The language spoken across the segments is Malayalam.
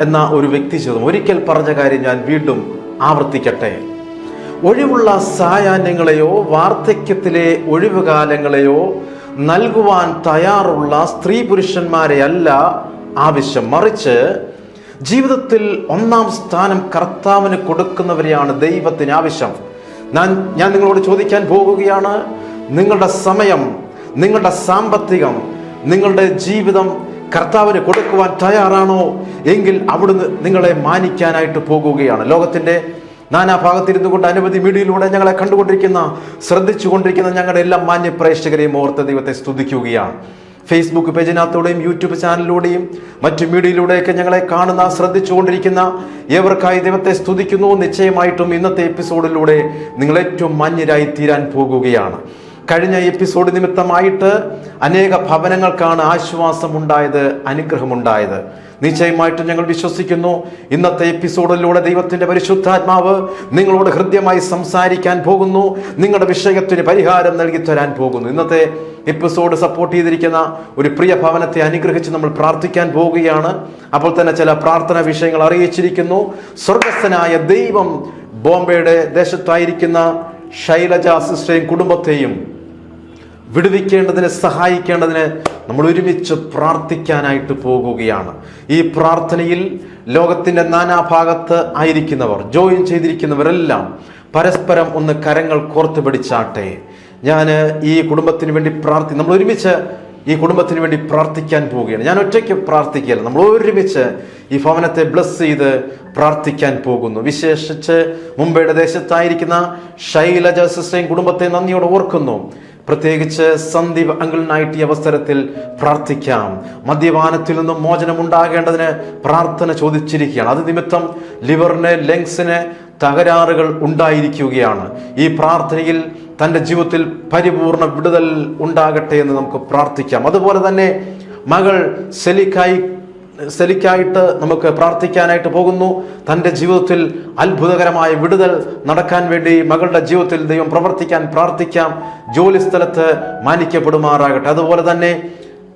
എന്ന ഒരു വ്യക്തി ചെയ്തു ഒരിക്കൽ പറഞ്ഞ കാര്യം ഞാൻ വീണ്ടും ആവർത്തിക്കട്ടെ? ഒഴിവുള്ള സായാഹ്നങ്ങളെയോ വാർദ്ധക്യത്തിലെ ഒഴിവുകാലങ്ങളെയോ നൽകുവാൻ തയ്യാറുള്ള സ്ത്രീ പുരുഷന്മാരെ അല്ല ആവശ്യം. മറിച്ച് ജീവിതത്തിൽ ഒന്നാം സ്ഥാനം കർത്താവിന് കൊടുക്കുന്നവരെയാണ് ദൈവത്തിന് ആവശ്യം. ഞാൻ ഞാൻ നിങ്ങളോട് ചോദിക്കാൻ പോകുകയാണ്. നിങ്ങളുടെ സമയം നിങ്ങളുടെ സാമ്പത്തികം നിങ്ങളുടെ ജീവിതം കർത്താവിന് കൊടുക്കുവാൻ തയ്യാറാണോ? എങ്കിൽ അവിടുന്ന് നിങ്ങളെ മാനിക്കാനായിട്ട് പോകുകയാണ്. ലോകത്തിന്റെ നാനാഭാഗത്തിരുന്നു കൊണ്ട് അനവധി മീഡിയയിലൂടെ ഞങ്ങളെ കണ്ടുകൊണ്ടിരിക്കുന്ന ശ്രദ്ധിച്ചുകൊണ്ടിരിക്കുന്ന ഞങ്ങളുടെ എല്ലാ മാന്യ പ്രേക്ഷകരെയും ഓർത്ത് ദൈവത്തെ സ്തുതിക്കുകയാണ്. ഫേസ്ബുക്ക് പേജിനകത്തൂടെയും യൂട്യൂബ് ചാനലിലൂടെയും മറ്റു മീഡിയയിലൂടെയൊക്കെ ഞങ്ങളെ കാണുന്ന ശ്രദ്ധിച്ചുകൊണ്ടിരിക്കുന്ന ഏവർക്കായി ദൈവത്തെ സ്തുതിക്കുന്നു. നിശ്ചയമായിട്ടും ഇന്നത്തെ എപ്പിസോഡിലൂടെ നിങ്ങൾ ഏറ്റവും മാന്യരായി തീരാൻ പോകുകയാണ്. കഴിഞ്ഞ എപ്പിസോഡ് നിമിത്തമായിട്ട് അനേക ഭവനങ്ങൾക്കാണ് ആശ്വാസമുണ്ടായത് അനുഗ്രഹമുണ്ടായത്. നിശ്ചയമായിട്ടും ഞങ്ങൾ വിശ്വസിക്കുന്നു ഇന്നത്തെ എപ്പിസോഡിലൂടെ ദൈവത്തിന്റെ പരിശുദ്ധാത്മാവ് നിങ്ങളോട് ഹൃദ്യമായി സംസാരിക്കാൻ പോകുന്നു നിങ്ങളുടെ വിഷയത്തിന് പരിഹാരം നൽകി തരാൻ പോകുന്നു. ഇന്നത്തെ എപ്പിസോഡ് സപ്പോർട്ട് ചെയ്തിരിക്കുന്ന ഒരു പ്രിയ ഭവനത്തെ അനുഗ്രഹിച്ച് നമ്മൾ പ്രാർത്ഥിക്കാൻ പോവുകയാണ് അപ്പോൾ തന്നെ ചില പ്രാർത്ഥന വിഷയങ്ങൾ അറിയിച്ചിരിക്കുന്നു. സ്വർഗസ്ഥനായ ദൈവം ബോംബെയുടെ ദേശത്തായിരിക്കുന്ന ശൈലജ സിസ്റ്ററേയും കുടുംബത്തെയും വിടുവിക്കേണ്ടതിന് സഹായിക്കേണ്ടതിന് നമ്മൾ ഒരുമിച്ച് പ്രാർത്ഥിക്കാനായിട്ട് പോകുകയാണ്. ഈ പ്രാർത്ഥനയിൽ ലോകത്തിന്റെ നാനാഭാഗത്ത് ആയിരിക്കുന്നവർ ജോയിൻ ചെയ്തിരിക്കുന്നവരെല്ലാം പരസ്പരം ഒന്ന് കരങ്ങൾ കോർത്ത് പിടിച്ചാട്ടെ. ഞാൻ ഈ കുടുംബത്തിന് വേണ്ടി പ്രാർത്ഥി നമ്മൾ ഒരുമിച്ച് ഈ കുടുംബത്തിന് വേണ്ടി പ്രാർത്ഥിക്കാൻ പോവുകയാണ്. ഞാൻ ഒറ്റയ്ക്ക് പ്രാർത്ഥിക്കുകയല്ല നമ്മൾ ഒരുമിച്ച് ഈ ഭവനത്തെ ബ്ലസ് ചെയ്ത് പ്രാർത്ഥിക്കാൻ പോകുന്നു. വിശേഷിച്ച് മുംബൈയുടെ ദേശത്തായിരിക്കുന്ന ശൈലജ സിസ്റ്റയും കുടുംബത്തെ നന്ദിയോടെ ഓർക്കുന്നു. പ്രത്യേകിച്ച് സന്ദീപ് അങ്കിളിനായിട്ട് ഈ അവസരത്തിൽ പ്രാർത്ഥിക്കാം. മദ്യപാനത്തിൽ നിന്നും മോചനം ഉണ്ടാകേണ്ടതിന് പ്രാർത്ഥന ചോദിച്ചിരിക്കുകയാണ്. അത് നിമിത്തം ലിവറിന് ലങ്സിന് തകരാറുകൾ ഉണ്ടായിരിക്കുകയാണ്. ഈ പ്രാർത്ഥനയിൽ തന്റെ ജീവിതത്തിൽ പരിപൂർണ വിടുതൽ ഉണ്ടാകട്ടെ എന്ന് നമുക്ക് പ്രാർത്ഥിക്കാം. അതുപോലെ തന്നെ മകൾ സെലിക്കായി സെലിക്കായിട്ട് നമുക്ക് പ്രാർത്ഥിക്കാനായിട്ട് പോകുന്നു. തന്റെ ജീവിതത്തിൽ അത്ഭുതകരമായ വിടുതൽ നടക്കാൻ വേണ്ടി മകളുടെ ജീവിതത്തിൽ ദൈവം പ്രവർത്തിക്കാൻ പ്രാർത്ഥിക്കാം. ജോലി സ്ഥലത്ത് മാനിക്കപ്പെടുമാറാകട്ടെ. അതുപോലെ തന്നെ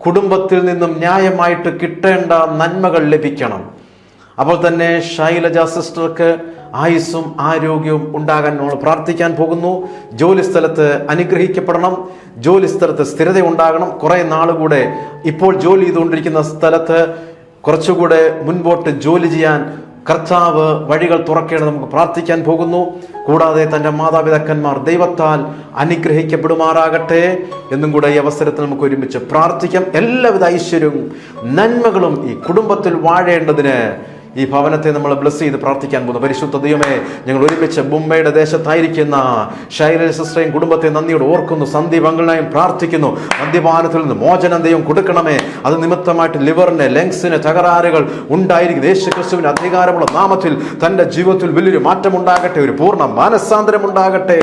കുടുംബത്തിൽ നിന്നും ന്യായമായിട്ട് കിട്ടേണ്ട നന്മകൾ ലഭിക്കണം. അപ്പോൾ തന്നെ ശൈലജ സിസ്റ്റർക്ക് ആയുസ്സും ആരോഗ്യവും ഉണ്ടാകാൻ നമ്മൾ പ്രാർത്ഥിക്കാൻ പോകുന്നു. ജോലി സ്ഥലത്ത് അനുഗ്രഹിക്കപ്പെടണം. ജോലി സ്ഥലത്ത് സ്ഥിരത ഉണ്ടാകണം കുറേ നാളുകൂടെ ഇപ്പോൾ ജോലി ചെയ്തുകൊണ്ടിരിക്കുന്ന സ്ഥലത്ത് കുറച്ചുകൂടെ മുൻപോട്ട് ജോലി ചെയ്യാൻ കർത്താവ് വഴികൾ തുറക്കേണ്ടത് നമുക്ക് പ്രാർത്ഥിക്കാൻ പോകുന്നു. കൂടാതെ തന്റെ മാതാപിതാക്കന്മാർ ദൈവത്താൽ അനുഗ്രഹിക്കപ്പെടുമാറാകട്ടെ എന്നും കൂടെ ഈ അവസരത്തിൽ നമുക്ക് ഒരുമിച്ച് പ്രാർത്ഥിക്കാം. എല്ലാവിധ ഐശ്വര്യവും നന്മകളും ഈ കുടുംബത്തിൽ വാഴേണ്ടതിന് ഈ ഭവനത്തെ നമ്മൾ ബ്ലസ് ചെയ്ത് പ്രാർത്ഥിക്കാൻ പോകുന്നു. പരിശുദ്ധ ദൈവമേ ഞങ്ങൾ ഒരുമിച്ച് മുംബൈയുടെ ദേശത്തായിരിക്കുന്ന ശൈല സിസ്റ്ററേയും കുടുംബത്തെ നന്ദിയോട് ഓർക്കുന്നു സന്ധി പങ്കളായും പ്രാർത്ഥിക്കുന്നു. മദ്യപാനത്തിൽ നിന്ന് മോചനം ദൈവം കൊടുക്കണമേ. അത് നിമിത്തമായിട്ട് ലിവറിന് ലങ്സിന് തകരാറുകൾ ഉണ്ടായിരിക്കും യേശു ക്രിസ്തുവിന് അധികാരമുള്ള നാമത്തിൽ തന്റെ ജീവിതത്തിൽ വലിയൊരു മാറ്റമുണ്ടാകട്ടെ ഒരു പൂർണ മാനസാന്തരം ഉണ്ടാകട്ടെ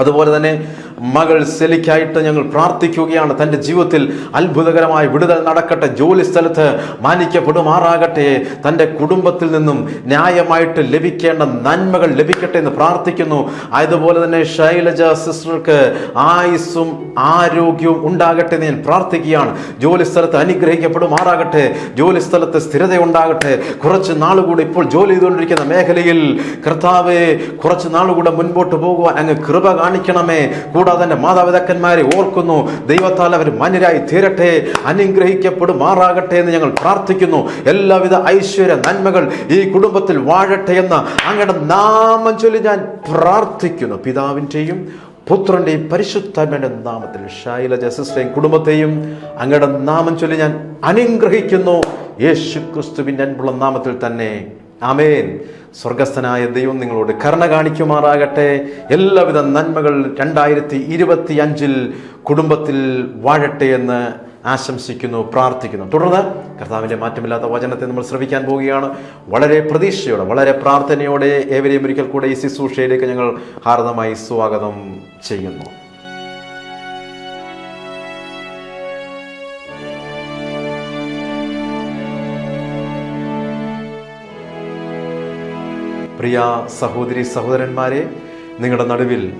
അതുപോലെ തന്നെ മകൾ സെലിക്കായിട്ട് ഞങ്ങൾ പ്രാർത്ഥിക്കുകയാണ്. തന്റെ ജീവിതത്തിൽ അത്ഭുതകരമായ വിടുതൽ നടക്കട്ടെ. ജോലി സ്ഥലത്ത് മാനിക്കപ്പെടുമാറാകട്ടെ. തന്റെ കുടുംബത്തിൽ നിന്നും ന്യായമായിട്ട് ലഭിക്കേണ്ട നന്മകൾ ലഭിക്കട്ടെ എന്ന് പ്രാർത്ഥിക്കുന്നു. അതുപോലെ തന്നെ ശൈലജ സിസ്റ്റർക്ക് ആയുസ്സും ആരോഗ്യവും ഉണ്ടാകട്ടെ എന്ന് ഞാൻ പ്രാർത്ഥിക്കുകയാണ്. ജോലി സ്ഥലത്ത് അനുഗ്രഹിക്കപ്പെടുമാറാകട്ടെ. ജോലി സ്ഥലത്ത് സ്ഥിരത ഉണ്ടാകട്ടെ. കുറച്ച് നാളുകൂടെ ഇപ്പോൾ ജോലി ചെയ്തുകൊണ്ടിരിക്കുന്ന മേഖലയിൽ കർത്താവെ കുറച്ച് നാളുകൂടെ മുൻപോട്ട് പോകുവാൻ അങ്ങ് കൃപ കാണിക്കണമേ. കൂടാതെ തന്നെ മാതാപിതാക്കന്മാരെ ഓർക്കുന്നു. ദൈവത്താൽ അവർ മാന്യരായി തീരട്ടെ. അനുഗ്രഹിക്കപ്പെടുമാറാകട്ടെ എന്ന് ഞങ്ങൾ പ്രാർത്ഥിക്കുന്നു. എല്ലാവിധ ഐശ്വര്യ നന്മകൾ ഈ കുടുംബത്തിൽ വാഴട്ടെ എന്ന് അങ്ങയുടെ നാമം ചൊല്ലി ഞാൻ പ്രാർത്ഥിക്കുന്നു. പിതാവിന്റെയും പുത്രന്റെയും പരിശുദ്ധമ്മയുടെ നാമത്തിൽ ശൈലജ സിസ്റ്ററേയും കുടുംബത്തെയും അങ്ങയുടെ നാമം ചൊല്ലി ഞാൻ അനുഗ്രഹിക്കുന്നു. യേശു ക്രിസ്തുവിന്റെ അൻപുള്ള നാമത്തിൽ തന്നെ ആമേൻ. സ്വർഗസ്ഥനായ ദൈവം നിങ്ങളോട് കരുണ കാണിക്കുമാറാകട്ടെ. എല്ലാവിധ നന്മകൾ രണ്ടായിരത്തി ഇരുപത്തി അഞ്ചിൽ കുടുംബത്തിൽ വാഴട്ടെ എന്ന് ആശംസിക്കുന്നു പ്രാർത്ഥിക്കുന്നു. തുടർന്ന് കർത്താവിന്റെ മാറ്റമില്ലാത്ത വചനത്തെ നമ്മൾ ശ്രവിക്കാൻ പോവുകയാണ്. വളരെ പ്രതീക്ഷയോടെ വളരെ പ്രാർത്ഥനയോടെ ഏവരെയും ഒരിക്കൽ കൂടെ ഈ ശുശ്രൂഷയിലേക്ക് ഞങ്ങൾ ഹാർദമായി സ്വാഗതം ചെയ്യുന്നു. പ്രിയ സഹോദരി സഹോദരന്മാരെ നിങ്ങളുടെ നടുവിൽ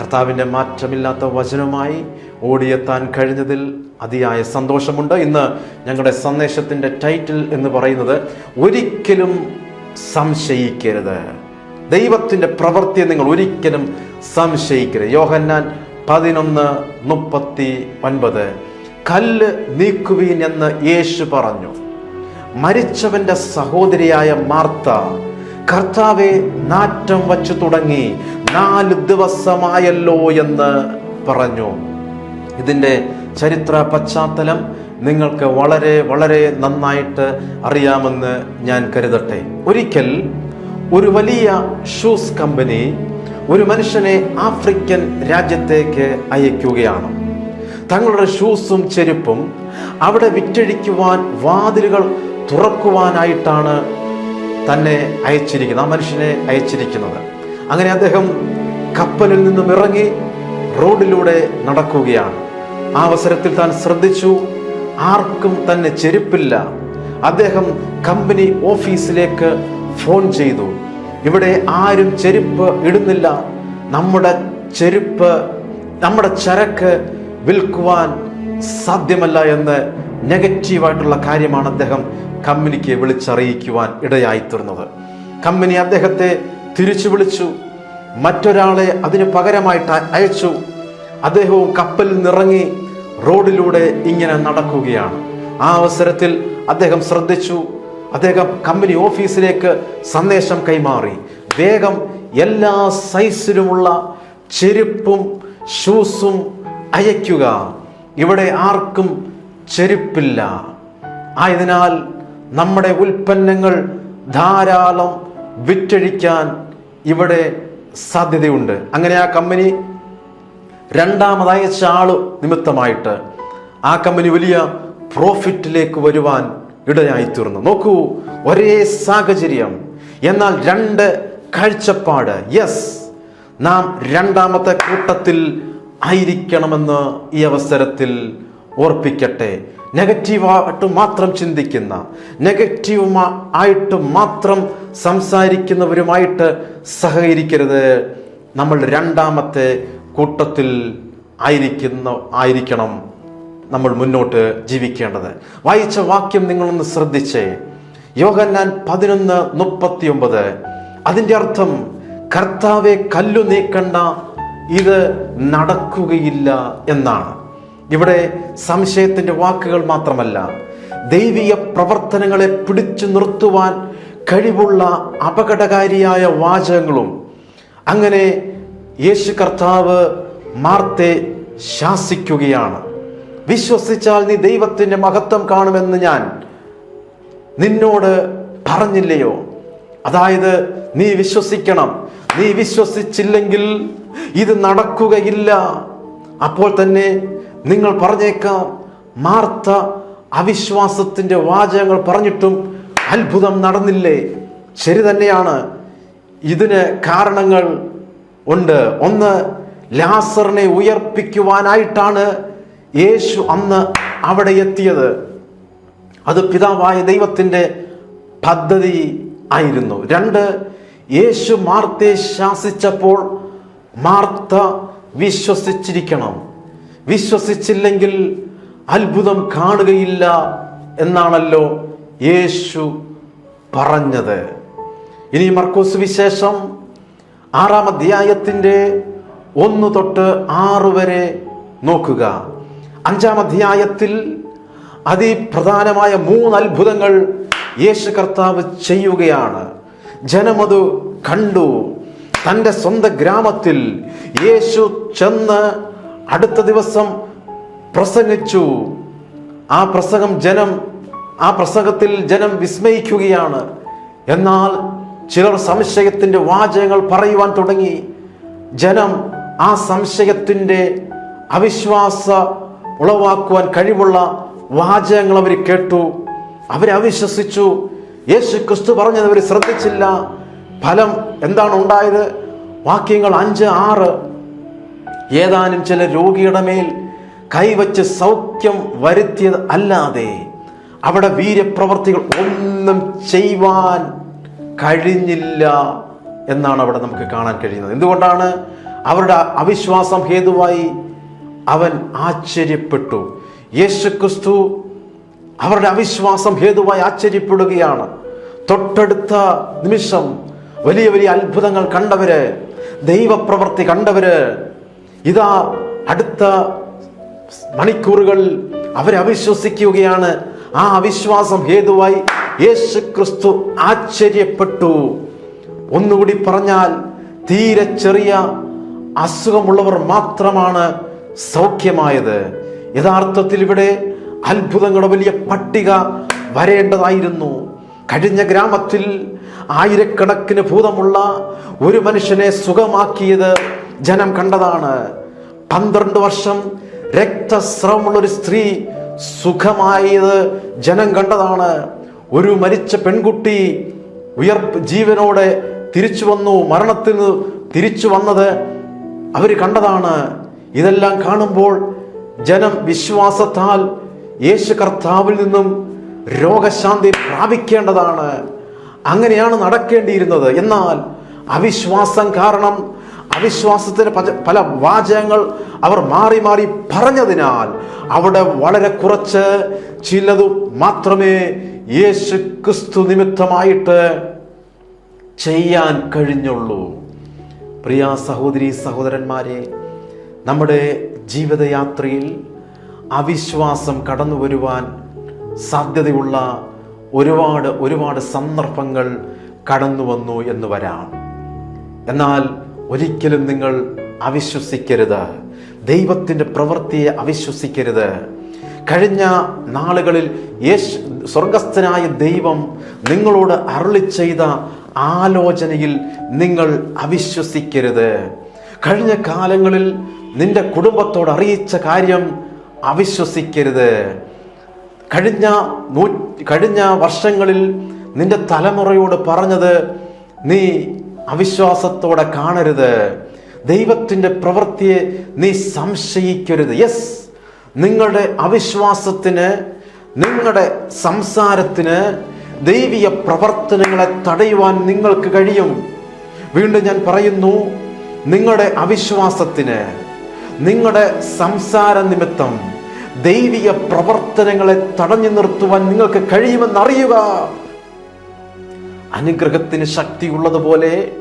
കർത്താവിന്റെ മാറ്റമില്ലാത്ത വചനവുമായി ഓടിയെത്താൻ കഴിഞ്ഞതിൽ അതിയായ സന്തോഷമുണ്ട്. ഇന്ന് ഞങ്ങളുടെ സന്ദേശത്തിന്റെ ടൈറ്റിൽ എന്ന് പറയുന്നത് ഒരിക്കലും സംശയിക്കരുത്. ദൈവത്തിന്റെ പ്രവൃത്തിയെ നിങ്ങൾ ഒരിക്കലും സംശയിക്കരുത്. യോഹന്നാൻ പതിനൊന്ന് മുപ്പത്തി ഒൻപത് കല്ല് നീക്കുവീൻ എന്ന് യേശു പറഞ്ഞു. മരിച്ചവന്റെ സഹോദരിയായ മാർത്ത കർത്താവെ നാറ്റം വച്ചു തുടങ്ങി. നാല് ദിവസമായല്ലോ എന്ന് പറഞ്ഞു. ഇതിന്റെ ചരിത്ര പശ്ചാത്തലം നിങ്ങൾക്ക് വളരെ വളരെ നന്നായിട്ട് അറിയാമെന്ന് ഞാൻ കരുതട്ടെ. ഒരിക്കൽ ഒരു വലിയ ഷൂസ് കമ്പനി ഒരു മനുഷ്യനെ ആഫ്രിക്കൻ രാജ്യത്തേക്ക് അയക്കുകയാണ്. തങ്ങളുടെ ഷൂസും ചെരുപ്പും അവിടെ വിറ്റഴിക്കുവാൻ വാതിലുകൾ തുറക്കുവാനായിട്ടാണ് തന്നെ അയച്ചിരിക്കുന്നത് ആ മനുഷ്യനെ അയച്ചിരിക്കുന്നത്. അങ്ങനെ അദ്ദേഹം കപ്പലിൽ നിന്നും ഇറങ്ങി റോഡിലൂടെ നടക്കുകയാണ്. ആ അവസരത്തിൽ താൻ ശ്രദ്ധിച്ചു ആർക്കും തന്നെ ചെരുപ്പില്ല. അദ്ദേഹം കമ്പനി ഓഫീസിലേക്ക് ഫോൺ ചെയ്തു. ഇവിടെ ആരും ചെരുപ്പ് ഇടുന്നില്ല. നമ്മുടെ ചെരുപ്പ് നമ്മുടെ ചരക്ക് വിൽക്കുവാൻ സാധ്യമല്ല എന്ന് നെഗറ്റീവായിട്ടുള്ള കാര്യമാണ് അദ്ദേഹം കമ്പനിക്ക് വിളിച്ചറിയിക്കുവാൻ ഇടയായിത്തീർന്നത്. കമ്പനി അദ്ദേഹത്തെ തിരിച്ചു വിളിച്ചു. മറ്റൊരാളെ അതിന് പകരമായിട്ട് അയച്ചു. അദ്ദേഹവും കപ്പലിൽ നിറങ്ങി റോഡിലൂടെ ഇങ്ങനെ നടക്കുകയാണ്. ആ അവസരത്തിൽ അദ്ദേഹം ശ്രദ്ധിച്ചു. അദ്ദേഹം കമ്പനി ഓഫീസിലേക്ക് സന്ദേശം കൈമാറി. വേഗം എല്ലാ സൈസിലുമുള്ള ചെരുപ്പും ഷൂസും അയക്കുക ഇവിടെ ആർക്കും ചെരുപ്പില്ല. ആയതിനാൽ നമ്മുടെ ഉൽപ്പന്നങ്ങൾ ധാരാളം വിറ്റഴിക്കാൻ ഇവിടെ സാധ്യതയുണ്ട്. അങ്ങനെ ആ കമ്പനി രണ്ടാമതായ ആൾ നിമിത്തമായിട്ട് ആ കമ്പനി വലിയ പ്രോഫിറ്റിലേക്ക് വരുവാൻ ഇടയായി ഇടയായിത്തീർന്നു. നോക്കൂ ഒരേ സാഹചര്യം. എന്നാൽ രണ്ട് കാഴ്ചപ്പാട്. യെസ് നാം രണ്ടാമത്തെ കൂട്ടത്തിൽ ആയിരിക്കണമെന്ന് ഈ അവസരത്തിൽ ഓർപ്പിക്കട്ടെ. നെഗറ്റീവായിട്ട് മാത്രം ചിന്തിക്കുന്ന നെഗറ്റീവ് ആയിട്ട് മാത്രം സംസാരിക്കുന്നവരുമായിട്ട് സഹകരിക്കരുത്. നമ്മൾ രണ്ടാമത്തെ കൂട്ടത്തിൽ ആയിരിക്കുന്ന ആയിരിക്കണം നമ്മൾ മുന്നോട്ട് ജീവിക്കേണ്ടത്. വായിച്ച വാക്യം നിങ്ങളൊന്ന് ശ്രദ്ധിച്ചേ. യോഹന്നാൻ പതിനൊന്ന് മുപ്പത്തി ഒമ്പത് അതിന്റെ അർത്ഥം കർത്താവെ കല്ലു നീക്കണ്ട ഇത് നടക്കുകയില്ല എന്നാണ്. ഇവിടെ സംശയത്തിന്റെ വാക്കുകൾ മാത്രമല്ല ദൈവീയ പ്രവർത്തനങ്ങളെ പിടിച്ചു നിർത്തുവാൻ കഴിവുള്ള അപകടകാരിയായ വാചകങ്ങളും. അങ്ങനെ യേശു കർത്താവ് മാർത്തെ ശാസിക്കുകയാണ്. വിശ്വസിച്ചാൽ നീ ദൈവത്തിന്റെ മഹത്വം കാണുമെന്ന് ഞാൻ നിന്നോട് പറഞ്ഞില്ലയോ? അതായത് നീ വിശ്വസിക്കണം. നീ വിശ്വസിച്ചില്ലെങ്കിൽ ഇത് നടക്കുകയില്ല. അപ്പോൾ തന്നെ നിങ്ങൾ പറഞ്ഞേക്കാം മാർത്ത അവിശ്വാസത്തിന്റെ വാചകങ്ങൾ പറഞ്ഞിട്ടും അത്ഭുതം നടന്നില്ലേ? ശരി തന്നെയാണ്. ഇതിന് കാരണങ്ങൾ ഉണ്ട്. ഒന്ന് ലാസറിനെ ഉയർപ്പിക്കുവാനായിട്ടാണ് യേശു അന്ന് അവിടെ എത്തിയത്. അത് പിതാവായ ദൈവത്തിന്റെ പദ്ധതി ആയിരുന്നു. രണ്ട് യേശു മാർത്തയെ ശാസിച്ചപ്പോൾ മാർത്ത വിശ്വസിച്ചിരിക്കണം. വിശ്വസിച്ചില്ലെങ്കിൽ അത്ഭുതം കാണുകയില്ല എന്നാണല്ലോ യേശു പറഞ്ഞത്. ഇനി മർക്കോസ് വിശേഷം ആറാം അധ്യായത്തിന്റെ ഒന്ന് തൊട്ട് ആറ് വരെ നോക്കുക. അഞ്ചാം അധ്യായത്തിൽ അതിപ്രധാനമായ മൂന്ന് അത്ഭുതങ്ങൾ യേശു കർത്താവ് ചെയ്യുകയാണ്. ജനമത് കണ്ടു. തന്റെ സ്വന്തം ഗ്രാമത്തിൽ യേശു ചെന്ന് അടുത്ത ദിവസം പ്രസംഗിച്ചു. ആ പ്രസംഗം ജനം ആ പ്രസംഗത്തിൽ ജനം വിസ്മയിക്കുകയാണ്. എന്നാൽ ചിലർ സംശയത്തിന്റെ വാചകങ്ങൾ പറയുവാൻ തുടങ്ങി. ജനം ആ സംശയത്തിന്റെ അവിശ്വാസ ഉളവാക്കുവാൻ കഴിവുള്ള വാചകങ്ങൾ അവർ കേട്ടു. അവരെ അവിശ്വസിച്ചു. യേശു ക്രിസ്തു പറഞ്ഞത് അവർ ശ്രദ്ധിച്ചില്ല. ഫലം എന്താണ് ഉണ്ടായത്? വാക്യങ്ങൾ അഞ്ച് ആറ്. ഏതാനും ചില രോഗിയുടെ മേൽ കൈവച്ച് സൗഖ്യം വരുത്തിയത് അല്ലാതെ അവിടെ വീര്യപ്രവർത്തികൾ ഒന്നും ചെയ്യുവാൻ കഴിഞ്ഞില്ല എന്നാണ് അവിടെ നമുക്ക് കാണാൻ കഴിയുന്നത്. എന്തുകൊണ്ടാണ്? അവരുടെ അവിശ്വാസം ഹേതുവായി അവൻ ആശ്ചര്യപ്പെട്ടു. യേശു ക്രിസ്തു അവരുടെ അവിശ്വാസം ഹേതുവായി ആശ്ചര്യപ്പെടുകയാണ്. തൊട്ടടുത്ത നിമിഷം വലിയ വലിയ അത്ഭുതങ്ങൾ കണ്ടവര് ദൈവപ്രവർത്തി കണ്ടവര് ഇതാ അടുത്ത മണിക്കൂറുകൾ അവരെ അവിശ്വസിക്കുകയാണ്. ആ അവിശ്വാസം ഹേതുവായി യേശു ക്രിസ്തു ആശ്ചര്യപ്പെട്ടു. ഒന്നുകൂടി പറഞ്ഞാൽ തീരെ ചെറിയ അസുഖമുള്ളവർ മാത്രമാണ് സൗഖ്യമായത്. യഥാർത്ഥത്തിൽ ഇവിടെ അത്ഭുതങ്ങളുടെ വലിയ പട്ടിക വരേണ്ടതായിരുന്നു. കഴിഞ്ഞ ഗ്രാമത്തിൽ ആയിരക്കണക്കിന് ഭൂതമുള്ള ഒരു മനുഷ്യനെ സുഖമാക്കിയത് ജനം കണ്ടതാണ്. പന്ത്രണ്ട് വർഷം രക്തസ്രവമുള്ള ഒരു സ്ത്രീ സുഖമായത് ജനം കണ്ടതാണ്. ഒരു മരിച്ച പെൺകുട്ടി ഉയർപ്പ് ജീവനോടെ തിരിച്ചു വന്നു മരണത്തിൽ നിന്ന് തിരിച്ചു വന്നത് അവർ കണ്ടതാണ്. ഇതെല്ലാം കാണുമ്പോൾ ജനം വിശ്വാസത്താൽ യേശു കർത്താവിൽ നിന്നും രോഗശാന്തി പ്രാപിക്കേണ്ടതാണ്. അങ്ങനെയാണ് നടക്കേണ്ടിയിരുന്നത്. എന്നാൽ അവിശ്വാസം കാരണം അവിശ്വാസത്തിന് പല- പല വാചകങ്ങൾ അവർ മാറി മാറി പറഞ്ഞതിനാൽ അവിടെ വളരെ കുറച്ച് ചിലതു മാത്രമേ യേശു ക്രിസ്തു നിമിത്തമായിട്ട് ചെയ്യാൻ കഴിഞ്ഞുള്ളൂ. പ്രിയ സഹോദരി സഹോദരന്മാരെ നമ്മുടെ ജീവിതയാത്രയിൽ അവിശ്വാസം കടന്നു വരുവാൻ സാധ്യതയുള്ള ഒരുപാട് ഒരുപാട് സന്ദർഭങ്ങൾ കടന്നു വന്നു എന്ന് വരാം. എന്നാൽ ഒരിക്കലും നിങ്ങൾ അവിശ്വസിക്കരുത്. ദൈവത്തിന്റെ പ്രവൃത്തിയെ അവിശ്വസിക്കരുത്. കഴിഞ്ഞ നാളുകളിൽ യേശ് സ്വർഗസ്ഥനായ ദൈവം നിങ്ങളോട് അരുളി ചെയ്ത ആലോചനയിൽ നിങ്ങൾ അവിശ്വസിക്കരുത്. കഴിഞ്ഞ കാലങ്ങളിൽ നിന്റെ കുടുംബത്തോട് അറിയിച്ച കാര്യം അവിശ്വസിക്കരുത്. കഴിഞ്ഞ നൂ കഴിഞ്ഞ വർഷങ്ങളിൽ നിന്റെ തലമുറയോട് പറഞ്ഞത് നീ അവിശ്വാസത്തോടെ കാണരുത്. ദൈവത്തിന്റെ പ്രവൃത്തിയെ നീ സംശയിക്കരുത്. യെസ് നിങ്ങളുടെ അവിശ്വാസത്തിന് നിങ്ങളുടെ സംസാരത്തിന് ദൈവിക പ്രവർത്തനങ്ങളെ തടയുവാൻ നിങ്ങൾക്ക് കഴിയും. വീണ്ടും ഞാൻ പറയുന്നു നിങ്ങളുടെ അവിശ്വാസത്തിന് നിങ്ങളുടെ സംസാര നിമിത്തം ദൈവിക പ്രവർത്തനങ്ങളെ തടഞ്ഞു നിർത്തുവാൻ നിങ്ങൾക്ക് കഴിയുമെന്നറിയുക. അനുഗ്രഹത്തിന് ശക്തിയുള്ളതുപോലെ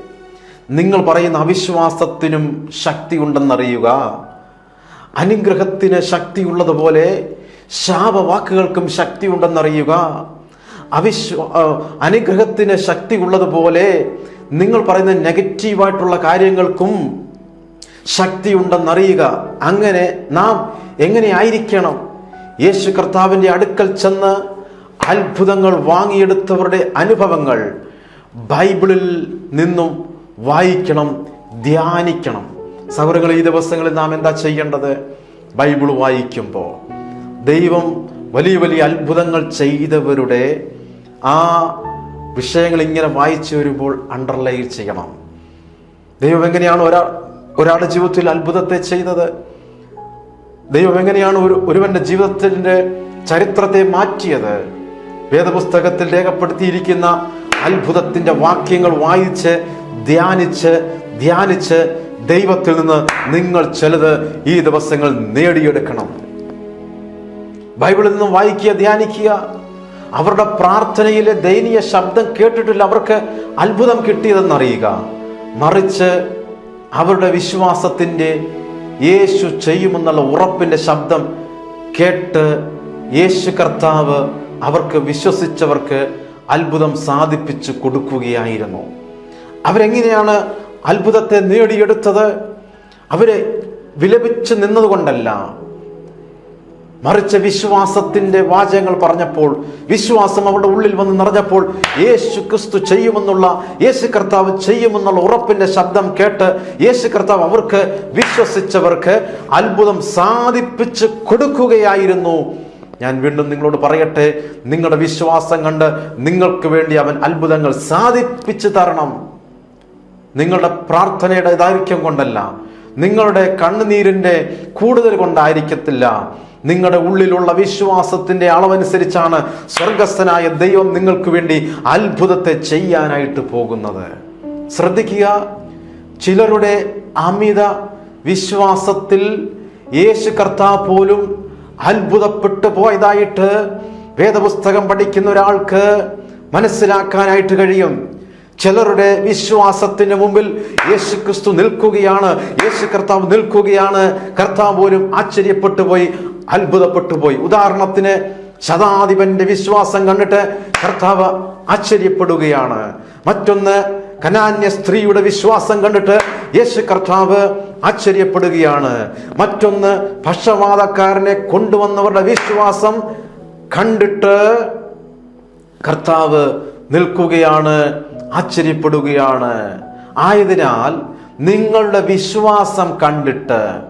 നിങ്ങൾ പറയുന്ന അവിശ്വാസത്തിനും ശക്തി ഉണ്ടെന്നറിയുക. അനുഗ്രഹത്തിന് ശക്തിയുള്ളതുപോലെ ശാപവാക്കുകൾക്കും ശക്തി ഉണ്ടെന്നറിയുക. അവിശ്വ അനുഗ്രഹത്തിന് ശക്തി ഉള്ളതുപോലെ നിങ്ങൾ പറയുന്ന നെഗറ്റീവായിട്ടുള്ള കാര്യങ്ങൾക്കും ശക്തിയുണ്ടെന്നറിയുക അങ്ങനെ നാം എങ്ങനെയായിരിക്കണം യേശു കർത്താവിന്റെ അടുക്കൽ ചെന്ന് അത്ഭുതങ്ങൾ വാങ്ങിയെടുത്തവരുടെ അനുഭവങ്ങൾ ബൈബിളിൽ നിന്നും വായിക്കണം ധ്യാനിക്കണം. സൗരങ്ങൾ ഈ ദിവസങ്ങളിൽ നാം എന്താ ചെയ്യേണ്ടത്? ബൈബിൾ വായിക്കുമ്പോൾ. ദൈവം വലിയ വലിയ അത്ഭുതങ്ങൾ ചെയ്തവരുടെ ആ വിഷയങ്ങൾ ഇങ്ങനെ വായിച്ചു വരുമ്പോൾ അണ്ടർലൈൻ ചെയ്യണം. ദൈവം എങ്ങനെയാണ് ഒരാൾ ഒരാളുടെ ജീവിതത്തിൽ അത്ഭുതത്തെ ചെയ്തത്? ദൈവം എങ്ങനെയാണ് ഒരു ഒരുവന്റെ ജീവിതത്തിന്റെ ചരിത്രത്തെ മാറ്റിയത്? വേദപുസ്തകത്തിൽ രേഖപ്പെടുത്തിയിരിക്കുന്ന അത്ഭുതത്തിന്റെ വാക്യങ്ങൾ വായിച്ച് ധ്യാനിച്ച് ധ്യാനിച്ച് ദൈവത്തിൽ നിന്ന് നിങ്ങൾ ചിലത് ഈ ദിവസങ്ങൾ നേടിയെടുക്കണം. ബൈബിളിൽ നിന്നും വായിക്കുക ധ്യാനിക്കുക. അവരുടെ പ്രാർത്ഥനയിലെ ദയനീയ ശബ്ദം കേട്ടിട്ടില്ല അവർക്ക് അത്ഭുതം കിട്ടിയതെന്നറിയുക. മറിച്ച് അവരുടെ വിശ്വാസത്തിന്റെ യേശു ചെയ്യുമെന്നുള്ള ഉറപ്പിന്റെ ശബ്ദം കേട്ട് യേശു കർത്താവ് അവർക്ക് വിശ്വസിച്ചവർക്ക് അത്ഭുതം സാധിപ്പിച്ചു കൊടുക്കുകയായിരുന്നു. അവരെങ്ങനെയാണ് അത്ഭുതത്തെ നേടിയെടുത്തത്? അവരെ വിലപിച്ച് നിന്നതുകൊണ്ടല്ല. മറിച്ച് വിശ്വാസത്തിന്റെ വാചകങ്ങൾ പറഞ്ഞപ്പോൾ വിശ്വാസം അവരുടെ ഉള്ളിൽ വന്ന് നിറഞ്ഞപ്പോൾ യേശു ക്രിസ്തു ചെയ്യുമെന്നുള്ള യേശു കർത്താവ് ചെയ്യുമെന്നുള്ള ഉറപ്പിന്റെ ശബ്ദം കേട്ട് യേശു കർത്താവ് അവർക്ക് വിശ്വസിച്ചവർക്ക് അത്ഭുതം സാധിപ്പിച്ച് കൊടുക്കുകയായിരുന്നു. ഞാൻ വീണ്ടും നിങ്ങളോട് പറയട്ടെ നിങ്ങളുടെ വിശ്വാസം കണ്ട് നിങ്ങൾക്ക് വേണ്ടി അവൻ അത്ഭുതങ്ങൾ സാധിപ്പിച്ചു തരണം. നിങ്ങളുടെ പ്രാർത്ഥനയുടെ ദൈർഘ്യം കൊണ്ടല്ല നിങ്ങളുടെ കണ്ണുനീരിന്റെ കൂടുതൽ കൊണ്ടായിരിക്കത്തില്ല. നിങ്ങളുടെ ഉള്ളിലുള്ള വിശ്വാസത്തിന്റെ അളവനുസരിച്ചാണ് സ്വർഗസ്ഥനായ ദൈവം നിങ്ങൾക്ക് വേണ്ടി അത്ഭുതത്തെ ചെയ്യാനായിട്ട് പോകുന്നത്. ശ്രദ്ധിക്കുക ചിലരുടെ അമിത വിശ്വാസത്തിൽ യേശു കർത്താവ് പോലും അത്ഭുതപ്പെട്ടു പോയതായിട്ട് വേദപുസ്തകം പഠിക്കുന്ന ഒരാൾക്ക് മനസ്സിലാക്കാനായിട്ട് കഴിയും. ചിലരുടെ വിശ്വാസത്തിന് മുമ്പിൽ യേശു ക്രിസ്തു നിൽക്കുകയാണ്. യേശു കർത്താവ് നിൽക്കുകയാണ്. കർത്താവ് പോലും ആശ്ചര്യപ്പെട്ടു പോയി അത്ഭുതപ്പെട്ടു പോയി. ഉദാഹരണത്തിന് ശതാധിപന്റെ വിശ്വാസം കണ്ടിട്ട് കർത്താവ് ആശ്ചര്യപ്പെടുകയാണ്. മറ്റൊന്ന് കനാന്യ സ്ത്രീയുടെ വിശ്വാസം കണ്ടിട്ട് യേശു കർത്താവ് ആശ്ചര്യപ്പെടുകയാണ്. മറ്റൊന്ന് പക്ഷവാതക്കാരനെ കൊണ്ടുവന്നവരുടെ വിശ്വാസം കണ്ടിട്ട് കർത്താവ് നിൽക്കുകയാണ് ആശ്ചര്യപ്പെടുകയാണ്. ആയതിനാൽ നിങ്ങളുടെ വിശ്വാസം കണ്ടിട്ട്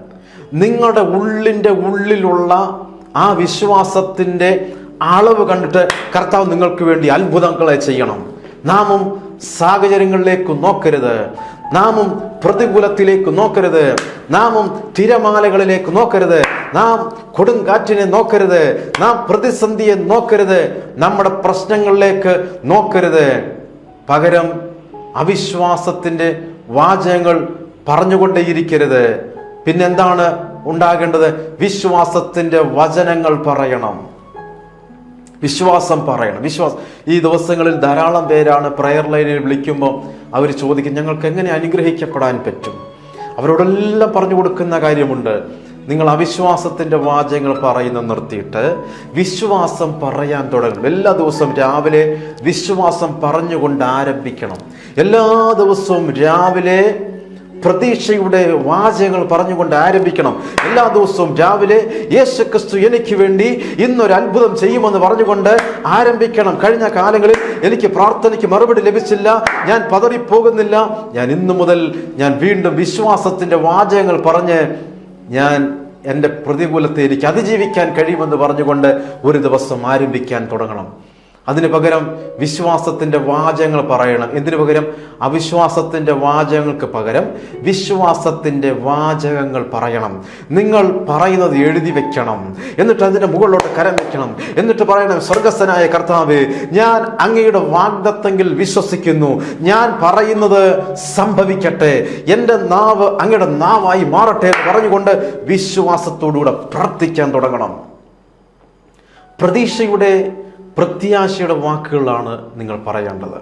നിങ്ങളുടെ ഉള്ളിന്റെ ഉള്ളിലുള്ള ആ വിശ്വാസത്തിന്റെ അളവ് കണ്ടിട്ട് കർത്താവ് നിങ്ങൾക്ക് വേണ്ടി അത്ഭുതങ്ങളെ ചെയ്യണം. നാമും സാഹചര്യങ്ങളിലേക്ക് നോക്കരുത്. നാമും പ്രതികൂലത്തിലേക്ക് നോക്കരുത്. നാമും തിരമാലകളിലേക്ക് നോക്കരുത്. നാം കൊടുങ്കാറ്റിനെ നോക്കരുത്. നാം പ്രതിസന്ധിയെ നോക്കരുത്. നമ്മുടെ പ്രശ്നങ്ങളിലേക്ക് നോക്കരുത്. പകരം അവിശ്വാസത്തിന്റെ വാചകങ്ങൾ പറഞ്ഞുകൊണ്ടേയിരിക്കരുത്. പിന്നെന്താണ് ഉണ്ടാകേണ്ടത്? വിശ്വാസത്തിന്റെ വചനങ്ങൾ പറയണം. വിശ്വാസം പറയണം. വിശ്വാസം ഈ ദിവസങ്ങളിൽ ധാരാളം പേരാണ് പ്രയർ ലൈനിൽ വിളിക്കുമ്പോൾ അവർ ചോദിക്കും ഞങ്ങൾക്ക് എങ്ങനെ അനുഗ്രഹിക്കപ്പെടാൻ പറ്റും? അവരോടെല്ലാം പറഞ്ഞു കൊടുക്കുന്ന കാര്യമുണ്ട്. നിങ്ങൾ അവിശ്വാസത്തിന്റെ വാചകങ്ങൾ പറയുന്ന നിർത്തിയിട്ട് വിശ്വാസം പറയാൻ തുടങ്ങും. എല്ലാ ദിവസവും രാവിലെ വിശ്വാസം പറഞ്ഞുകൊണ്ട് ആരംഭിക്കണം. എല്ലാ ദിവസവും രാവിലെ പ്രതീക്ഷയുടെ വാചകങ്ങൾ പറഞ്ഞുകൊണ്ട് ആരംഭിക്കണം. എല്ലാ ദിവസവും രാവിലെ യേശു ക്രിസ്തു എനിക്ക് വേണ്ടി ഇന്നൊരു അത്ഭുതം ചെയ്യുമെന്ന് പറഞ്ഞുകൊണ്ട് ആരംഭിക്കണം. കഴിഞ്ഞ കാലങ്ങളിൽ എനിക്ക് പ്രാർത്ഥനയ്ക്ക് മറുപടി ലഭിച്ചില്ല. ഞാൻ പതറിപ്പോകുന്നില്ല. ഞാൻ ഇന്നു മുതൽ ഞാൻ വീണ്ടും വിശ്വാസത്തിന്റെ വാചകങ്ങൾ പറഞ്ഞ് ഞാൻ എന്റെ പ്രതികൂലത്തെ എനിക്ക് അതിജീവിക്കാൻ കഴിയുമെന്ന് പറഞ്ഞുകൊണ്ട് ഒരു ദിവസം ആരംഭിക്കാൻ തുടങ്ങണം. അതിന് പകരം വിശ്വാസത്തിന്റെ വാചകങ്ങൾ പറയണം. എന്തിനു പകരം? അവിശ്വാസത്തിന്റെ വാചകങ്ങൾക്ക് പകരം വിശ്വാസത്തിന്റെ വാചകങ്ങൾ പറയണം. നിങ്ങൾ പറയുന്നത് എഴുതി വെക്കണം. എന്നിട്ട് അതിന്റെ മുകളിലോട്ട് കരം വെക്കണം. എന്നിട്ട് പറയണം സ്വർഗസ്ഥനായ കർത്താവ് ഞാൻ അങ്ങയുടെ വാഗ്ദത്തെങ്കിൽ വിശ്വസിക്കുന്നു. ഞാൻ പറയുന്നത് സംഭവിക്കട്ടെ. എന്റെ നാവ് അങ്ങയുടെ നാവായി മാറട്ടെ എന്ന് പറഞ്ഞുകൊണ്ട് വിശ്വാസത്തോടുകൂടെ പ്രാർത്ഥിക്കാൻ തുടങ്ങണം. പ്രതീക്ഷയുടെ പ്രത്യാശയുടെ വാക്കുകളാണ് നിങ്ങൾ പറയേണ്ടത്.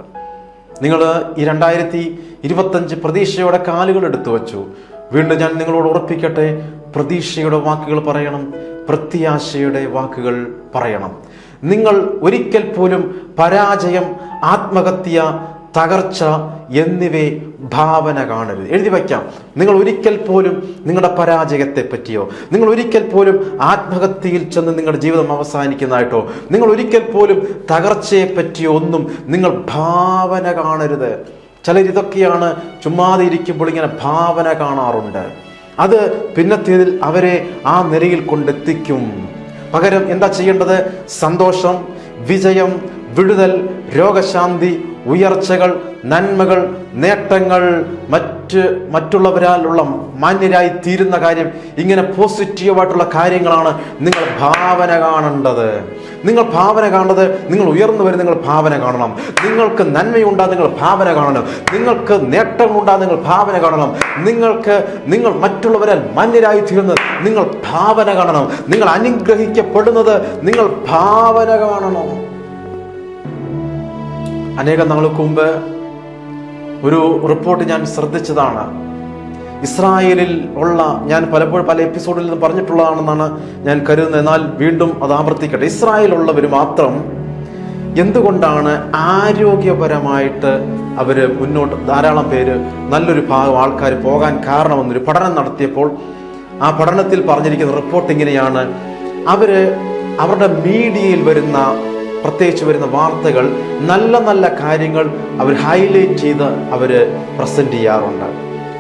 നിങ്ങൾ ഈ രണ്ടായിരത്തി ഇരുപത്തഞ്ച് പ്രതീക്ഷയുടെ കാലുകൾ എടുത്തു വച്ചു. വീണ്ടും ഞാൻ നിങ്ങളോട് ഉറപ്പിക്കട്ടെ പ്രതീക്ഷയുടെ വാക്കുകൾ പറയണം പ്രത്യാശയുടെ വാക്കുകൾ പറയണം. നിങ്ങൾ ഒരിക്കൽ പോലും പരാജയം ആത്മഹത്യ തകർച്ച എന്നിവയെ ഭാവന കാണരുത്. എഴുതി വയ്ക്കാം. നിങ്ങൾ ഒരിക്കൽ പോലും നിങ്ങളുടെ പരാജയത്തെ പറ്റിയോ? നിങ്ങൾ ഒരിക്കൽ പോലും ആത്മഹത്യയിൽ ചെന്ന് നിങ്ങളുടെ ജീവിതം അവസാനിക്കുന്നതായിട്ടോ? നിങ്ങൾ ഒരിക്കൽ പോലും തകർച്ചയെ പറ്റിയോ ഒന്നും നിങ്ങൾ ഭാവന കാണരുത്. ചിലർ ഇതൊക്കെയാണ് ചുമ്മാതെ ഇരിക്കുമ്പോൾ ഇങ്ങനെ ഭാവന കാണാറുണ്ട്. അത് പിന്നത്തേതിൽ അവരെ ആ നിരയിൽ കൊണ്ടെത്തിക്കും. പകരം എന്താ ചെയ്യേണ്ടത്? സന്തോഷം വിജയം വിടുതൽ രോഗശാന്തി ഉയർച്ചകൾ നന്മകൾ നേട്ടങ്ങൾ മറ്റ് മറ്റുള്ളവരാലുള്ള മാന്യരായി തീരുന്ന കാര്യം ഇങ്ങനെ പോസിറ്റീവായിട്ടുള്ള കാര്യങ്ങളാണ് നിങ്ങൾ ഭാവന കാണേണ്ടത്. നിങ്ങൾ ഭാവന കാണേണ്ടത് നിങ്ങൾ ഉയർന്നു വരും നിങ്ങൾ ഭാവന കാണണം. നിങ്ങൾക്ക് നന്മയുണ്ടാ നിങ്ങൾ ഭാവന കാണണം. നിങ്ങൾക്ക് നേട്ടങ്ങളുണ്ടാ നിങ്ങൾ ഭാവന കാണണം. നിങ്ങൾക്ക് നിങ്ങൾ മറ്റുള്ളവരാൽ മാന്യരായി തീരുന്നത് നിങ്ങൾ ഭാവന കാണണം. നിങ്ങൾ അനുഗ്രഹിക്കപ്പെടുന്നത് നിങ്ങൾ ഭാവന കാണണം. അനേകം നാൾക്ക് മുമ്പ് ഒരു റിപ്പോർട്ട് ഞാൻ ശ്രദ്ധിച്ചതാണ്. ഇസ്രായേലിൽ ഉള്ള ഞാൻ പലപ്പോഴും പല എപ്പിസോഡിൽ നിന്ന് പറഞ്ഞിട്ടുള്ളതാണെന്നാണ് ഞാൻ കരുതുന്നത്. എന്നാൽ വീണ്ടും അത് ആവർത്തിക്കട്ടെ. ഇസ്രായേലുള്ളവർ മാത്രം എന്തുകൊണ്ടാണ് ആരോഗ്യപരമായിട്ട് അവർ മുന്നോട്ട്? ധാരാളം പേര് നല്ലൊരു ഭാഗം ആൾക്കാർ പോകാൻ കാരണമെന്നൊരു പഠനം നടത്തിയപ്പോൾ ആ പഠനത്തിൽ പറഞ്ഞിരിക്കുന്ന റിപ്പോർട്ട് ഇങ്ങനെയാണ്. അവർ അവരുടെ മീഡിയയിൽ വരുന്ന പ്രത്യേകിച്ച് വരുന്ന വാർത്തകൾ നല്ല നല്ല കാര്യങ്ങൾ അവർ ഹൈലൈറ്റ് ചെയ്ത് അവർ പ്രസന്റ് ചെയ്യാറുണ്ട്.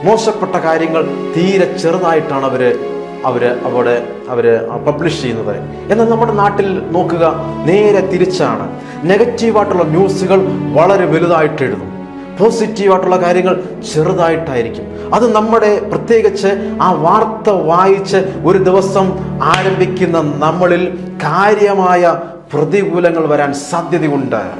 മോശപ്പെട്ട കാര്യങ്ങൾ തീരെ ചെറുതായിട്ടാണ് അവർ അവർ അവിടെ അവർ പബ്ലിഷ് ചെയ്യുന്നത്. എന്നാൽ നമ്മുടെ നാട്ടിൽ നോക്കുക നേരെ തിരിച്ചാണ്. നെഗറ്റീവായിട്ടുള്ള ന്യൂസുകൾ വളരെ വലുതായിട്ട് എഴുതും. പോസിറ്റീവായിട്ടുള്ള കാര്യങ്ങൾ ചെറുതായിട്ടായിരിക്കും. അത് നമ്മുടെ പ്രത്യേകിച്ച് ആ വാർത്ത വായിച്ച് ഒരു ദിവസം ആരംഭിക്കുന്ന നമ്മളിൽ കാര്യമായ പ്രതികൂലങ്ങൾ വരാൻ സാധ്യതയുണ്ട്.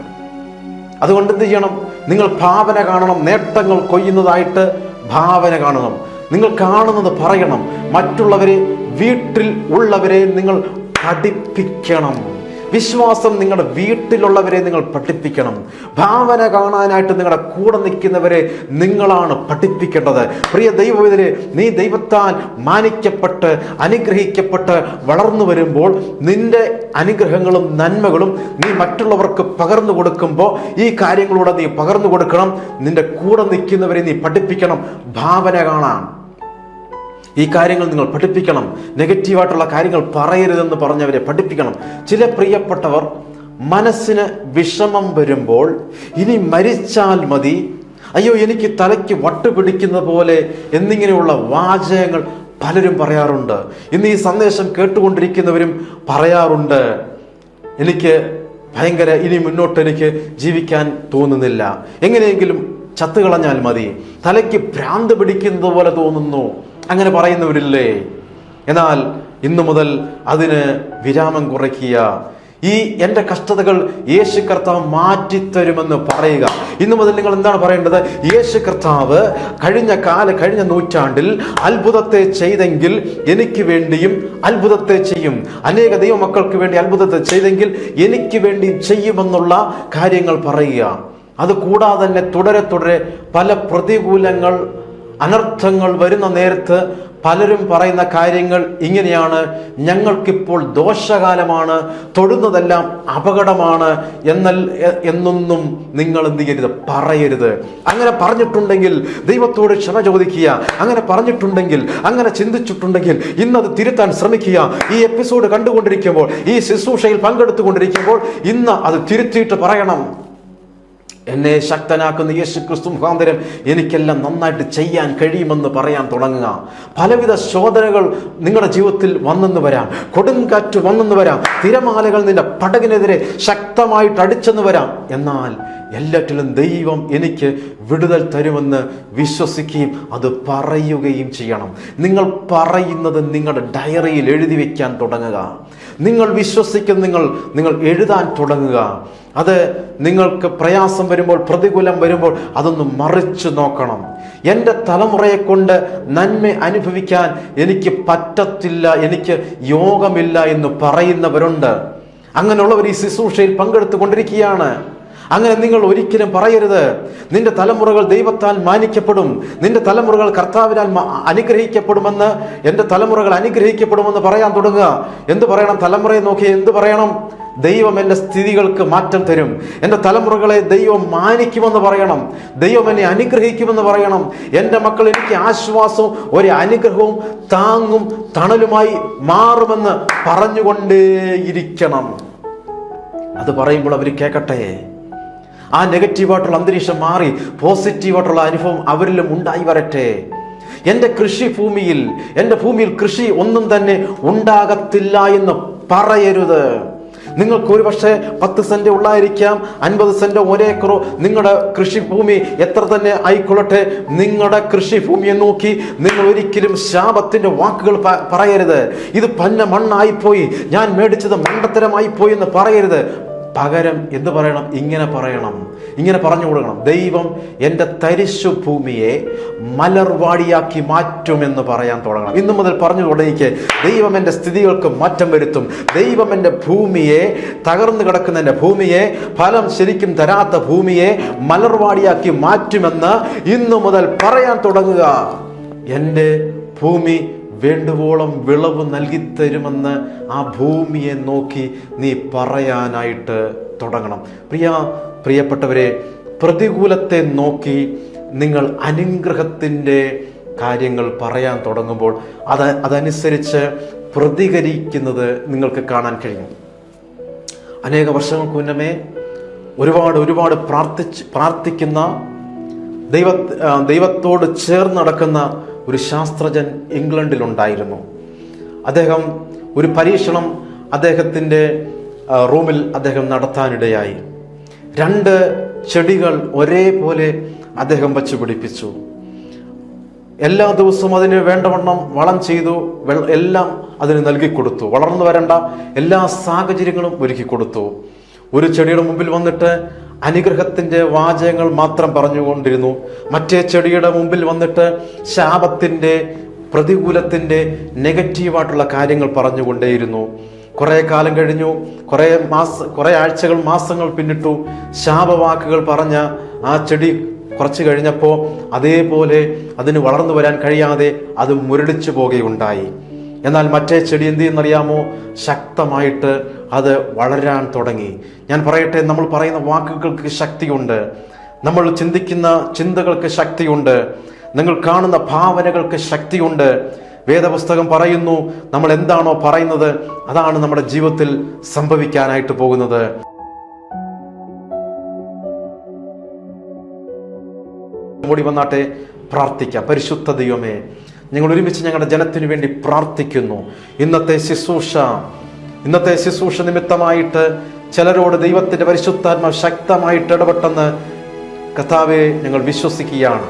അതുകൊണ്ട് എന്ത് ചെയ്യണം? നിങ്ങൾ ഭാവന കാണണം നേട്ടങ്ങൾ കൊയ്യുന്നതായിട്ട് ഭാവന കാണണം. നിങ്ങൾ കാണുന്നത് പറയണം. മറ്റുള്ളവരെ വീട്ടിൽ ഉള്ളവരെ നിങ്ങൾ പഠിപ്പിക്കണം. വിശ്വാസം നിങ്ങളുടെ വീട്ടിലുള്ളവരെ നിങ്ങൾ പഠിപ്പിക്കണം. ഭാവന കാണാനായിട്ട് നിങ്ങളുടെ കൂടെ നിൽക്കുന്നവരെ നിങ്ങളാണ് പഠിപ്പിക്കേണ്ടത്. പ്രിയ ദൈവവിതരെ നീ ദൈവത്താൽ മാനിക്കപ്പെട്ട് അനുഗ്രഹിക്കപ്പെട്ട് വളർന്നു വരുമ്പോൾ നിന്റെ അനുഗ്രഹങ്ങളും നന്മകളും നീ മറ്റുള്ളവർക്ക് പകർന്നു കൊടുക്കുമ്പോൾ ഈ കാര്യങ്ങളൂടെ നീ പകർന്നു കൊടുക്കണം. നിന്റെ കൂടെ നിൽക്കുന്നവരെ നീ പഠിപ്പിക്കണം. ഭാവന കാണാൻ. ഈ കാര്യങ്ങൾ നിങ്ങൾ പഠിപ്പിക്കണം. നെഗറ്റീവായിട്ടുള്ള കാര്യങ്ങൾ പറയരുതെന്ന് പറഞ്ഞവരെ പഠിപ്പിക്കണം. ചില പ്രിയപ്പെട്ടവർ മനസ്സിന് വിഷമം വരുമ്പോൾ ഇനി മരിച്ചാൽ മതി. അയ്യോ എനിക്ക് തലയ്ക്ക് വട്ട് പിടിക്കുന്ന പോലെ എന്നിങ്ങനെയുള്ള വാചകങ്ങൾ പലരും പറയാറുണ്ട്. ഇന്ന് ഈ സന്ദേശം കേട്ടുകൊണ്ടിരിക്കുന്നവരും പറയാറുണ്ട്. എനിക്ക് ഭയങ്കര ഇനി മുന്നോട്ട് എനിക്ക് ജീവിക്കാൻ തോന്നുന്നില്ല. എങ്ങനെയെങ്കിലും ചത്തുകളഞ്ഞാൽ മതി. തലയ്ക്ക് ഭ്രാന്ത് പിടിക്കുന്നത് പോലെ തോന്നുന്നു. അങ്ങനെ പറയുന്നവരില്ലേ? എന്നാൽ ഇന്നു മുതൽ അതിന് വിരാമം കുറയ്ക്കുക. ഈ എന്റെ കഷ്ടതകൾ യേശു കർത്താവ് മാറ്റിത്തരുമെന്ന് പറയുക. ഇന്നു മുതൽ നിങ്ങൾ എന്താണ് പറയേണ്ടത്? യേശു കർത്താവ് കഴിഞ്ഞ കാല കഴിഞ്ഞ നൂറ്റാണ്ടിൽ അത്ഭുതത്തെ ചെയ്തെങ്കിൽ എനിക്ക് വേണ്ടിയും അത്ഭുതത്തെ ചെയ്യും. അനേക ദൈവമക്കൾക്ക് വേണ്ടി അത്ഭുതത്തെ ചെയ്തെങ്കിൽ എനിക്ക് വേണ്ടി ചെയ്യുമെന്നുള്ള കാര്യങ്ങൾ പറയുക. അത് കൂടാതെ തന്നെ തുടരെ തുടരെ പല പ്രതികൂലങ്ങൾ അനർത്ഥങ്ങൾ വരുന്ന നേരത്ത് പലരും പറയുന്ന കാര്യങ്ങൾ ഇങ്ങനെയാണ്. ഞങ്ങൾക്കിപ്പോൾ ദോഷകാലമാണ്. തൊടുന്നതെല്ലാം അപകടമാണ് എന്നൽ എന്നൊന്നും നിങ്ങൾ എന്ത് ചെയ്യരുത് പറയരുത്. അങ്ങനെ പറഞ്ഞിട്ടുണ്ടെങ്കിൽ ദൈവത്തോട് ക്ഷമ ചോദിക്കുക. അങ്ങനെ പറഞ്ഞിട്ടുണ്ടെങ്കിൽ അങ്ങനെ ചിന്തിച്ചിട്ടുണ്ടെങ്കിൽ ഇന്നത് തിരുത്താൻ ശ്രമിക്കുക. ഈ എപ്പിസോഡ് കണ്ടുകൊണ്ടിരിക്കുമ്പോൾ ഈ ശുശ്രൂഷയിൽ പങ്കെടുത്തുകൊണ്ടിരിക്കുമ്പോൾ ഇന്ന് അത് തിരുത്തിയിട്ട് പറയണം. എന്നെ ശക്തനാക്കുന്ന യേശു ക്രിസ്തു മുഖാന്തരം എനിക്കെല്ലാം നന്നായിട്ട് ചെയ്യാൻ കഴിയുമെന്ന് പറയാൻ തുടങ്ങുക. പലവിധ ശോധനകൾ നിങ്ങളുടെ ജീവിതത്തിൽ വന്നെന്ന് വരാം. കൊടുങ്കാറ്റ് വന്നെന്ന് വരാം. തിരമാലകൾ നിന്റെ പടകിനെതിരെ ശക്തമായിട്ട് അടിച്ചെന്ന് വരാം. എന്നാൽ എല്ലാറ്റിലും ദൈവം എനിക്ക് വിടുതൽ തരുമെന്ന് വിശ്വസിക്കുകയും അത് പറയുകയും ചെയ്യണം. നിങ്ങൾ പറയുന്നത് നിങ്ങളുടെ ഡയറിയിൽ എഴുതി വയ്ക്കാൻ തുടങ്ങുക. നിങ്ങൾ വിശ്വസിക്കുന്ന നിങ്ങൾ നിങ്ങൾ എഴുതാൻ തുടങ്ങുക. അത് നിങ്ങൾക്ക് പ്രയാസം വരുമ്പോൾ പ്രതികൂലം വരുമ്പോൾ അതൊന്ന് മറിച്ചു നോക്കണം. എന്റെ തലമുറയെ കൊണ്ട് നന്മ അനുഭവിക്കാൻ എനിക്ക് പറ്റത്തില്ല എനിക്ക് യോഗമില്ല എന്ന് പറയുന്നവരുണ്ട്. അങ്ങനെയുള്ളവർ ഈ ശുശ്രൂഷയിൽ പങ്കെടുത്തു കൊണ്ടിരിക്കുകയാണ് അങ്ങനെ നിങ്ങൾ ഒരിക്കലും പറയരുത്. നിന്റെ തലമുറകൾ ദൈവത്താൽ മാനിക്കപ്പെടും. നിന്റെ തലമുറകൾ കർത്താവിനാൽ അനുഗ്രഹിക്കപ്പെടുമെന്ന് എന്റെ തലമുറകൾ അനുഗ്രഹിക്കപ്പെടുമെന്ന് പറയാൻ തുടങ്ങുക. എന്ത് പറയണം? തലമുറയെ നോക്കി എന്ത് പറയണം? ദൈവം എന്റെ സ്ഥിതികൾക്ക് മാറ്റം തരും. എന്റെ തലമുറകളെ ദൈവം മാനിക്കുമെന്ന് പറയണം. ദൈവം എന്നെ അനുഗ്രഹിക്കുമെന്ന് പറയണം. എന്റെ മക്കൾ എനിക്ക് ആശ്വാസവും ഒരു അനുഗ്രഹവും താങ്ങും തണലുമായി മാറുമെന്ന് പറഞ്ഞുകൊണ്ടേയിരിക്കണം. അത് പറയുമ്പോൾ അവർ കേൾക്കട്ടെ ആ നെഗറ്റീവായിട്ടുള്ള അന്തരീക്ഷം മാറി പോസിറ്റീവായിട്ടുള്ള അനുഭവം അവരിലും ഉണ്ടായി വരട്ടെ. എന്റെ കൃഷി ഭൂമിയിൽ എന്റെ ഭൂമിയിൽ കൃഷി ഒന്നും തന്നെ ഉണ്ടാകത്തില്ല എന്ന് പറയരുത്. നിങ്ങൾക്ക് ഒരു പക്ഷേ പത്ത് സെന്റ് ഉള്ളായിരിക്കാം അൻപത് സെന്റ് ഒരേക്കറോ. നിങ്ങളുടെ കൃഷിഭൂമി എത്ര തന്നെ ആയിക്കൊള്ളട്ടെ. നിങ്ങളുടെ കൃഷിഭൂമിയെ നോക്കി നിങ്ങൾ ഒരിക്കലും ശാപത്തിന്റെ വാക്കുകൾ പറയരുത്. ഇത് പന്ന മണ്ണായിപ്പോയി. ഞാൻ മേടിച്ചത് മണ്ടത്തരമായി പോയി എന്ന് പറയരുത്. പകരം എന്ത് പറയണം ഇങ്ങനെ പറയണം ഇങ്ങനെ പറഞ്ഞു കൊടുക്കണം. ദൈവം എന്റെ തരിശു ഭൂമിയെ മലർവാടിയാക്കി മാറ്റുമെന്ന് പറയാൻ തുടങ്ങണം. ഇന്നു മുതൽ പറഞ്ഞു തുടങ്ങിക്ക് ദൈവം എന്റെ സ്ഥിതികൾക്ക് മാറ്റം വരുത്തും. ദൈവം എന്റെ ഭൂമിയെ തകർന്നു കിടക്കുന്ന എന്റെ ഭൂമിയെ ഫലം ശരിക്കും തരാത്ത ഭൂമിയെ മലർവാടിയാക്കി മാറ്റുമെന്ന് ഇന്നു മുതൽ പറയാൻ തുടങ്ങുക. എന്റെ ഭൂമി വേണ്ടുവോളം വിളവ് നൽകിത്തരുമെന്ന് ആ ഭൂമിയെ നോക്കി നീ പറയാനായിട്ട് തുടങ്ങണം. പ്രിയ പ്രിയപ്പെട്ടവരെ പ്രതികൂലത്തെ നോക്കി നിങ്ങൾ അനുഗ്രഹത്തിന്റെ കാര്യങ്ങൾ പറയാൻ തുടങ്ങുമ്പോൾ അത് അതനുസരിച്ച് പ്രതികരിക്കുന്നത് നിങ്ങൾക്ക് കാണാൻ കഴിയും. അനേക വർഷങ്ങൾക്ക് മുന്നമേ ഒരുപാട് ഒരുപാട് പ്രാർത്ഥിച്ച് പ്രാർത്ഥിക്കുന്ന ദൈവ ദൈവത്തോട് ചേർന്ന് നടക്കുന്ന ഒരു ശാസ്ത്രജ്ഞൻ ഇംഗ്ലണ്ടിലുണ്ടായിരുന്നു. അദ്ദേഹം ഒരു പരീക്ഷണം അദ്ദേഹത്തിന്റെ റൂമിൽ അദ്ദേഹം നടത്താനിടയായി. രണ്ട് ചെടികൾ ഒരേപോലെ അദ്ദേഹം വച്ച് പിടിപ്പിച്ചു. എല്ലാ ദിവസവും അതിന് വേണ്ടവണ്ണം വളം ചെയ്തു എല്ലാം അതിന് നൽകി കൊടുത്തു. വളർന്നു വരേണ്ട എല്ലാ സാഹചര്യങ്ങളും ഒരുക്കി കൊടുത്തു. ഒരു ചെടിയുടെ മുമ്പിൽ വന്നിട്ട് അനുഗ്രഹത്തിന്റെ വാചകങ്ങൾ മാത്രം പറഞ്ഞുകൊണ്ടിരുന്നു. മറ്റേ ചെടിയുടെ മുമ്പിൽ വന്നിട്ട് ശാപത്തിന്റെ പ്രതികൂലത്തിന്റെ നെഗറ്റീവായിട്ടുള്ള കാര്യങ്ങൾ പറഞ്ഞുകൊണ്ടേയിരുന്നു. കുറേ കാലം കഴിഞ്ഞു കുറേ മാസ കുറേ ആഴ്ചകൾ മാസങ്ങൾ പിന്നിട്ടു ശാപവാക്കുകൾ പറഞ്ഞ ആ ചെടി കുറച്ച് കഴിഞ്ഞപ്പോൾ അതേപോലെ അതിന് വളർന്നു വരാൻ കഴിയാതെ അത് മുരടിച്ചു പോകുകയുണ്ടായി എന്നാൽ മറ്റേ ചെടി എന്ത് ചെയ്യുന്നറിയാമോ ശക്തമായിട്ട് അത് വളരാൻ തുടങ്ങി. ഞാൻ പറയട്ടെ നമ്മൾ പറയുന്ന വാക്കുകൾക്ക് ശക്തിയുണ്ട്. നമ്മൾ ചിന്തിക്കുന്ന ചിന്തകൾക്ക് ശക്തിയുണ്ട്. നിങ്ങൾ കാണുന്ന ഭാവനകൾക്ക് ശക്തിയുണ്ട്. വേദപുസ്തകം പറയുന്നു നമ്മൾ എന്താണോ പറയുന്നത് അതാണ് നമ്മുടെ ജീവിതത്തിൽ സംഭവിക്കാനായിട്ട് പോകുന്നത്. കൂടി വന്നാട്ടെ പ്രാർത്ഥിക്കാം. പരിശുദ്ധ ദൈവമേ ഞങ്ങൾ ഒരുമിച്ച് ഞങ്ങളുടെ ജനത്തിനു വേണ്ടി പ്രാർത്ഥിക്കുന്നു. ഇന്നത്തെ ശുശ്രൂഷ ഇന്നത്തെ ശുശ്രൂഷ നിമിത്തമായിട്ട് ചിലരോട് ദൈവത്തിന്റെ പരിശുദ്ധാത്മ ശക്തമായിട്ട് ഇടപെട്ടെന്ന് കഥാവെ ഞങ്ങൾ വിശ്വസിക്കുകയാണ്.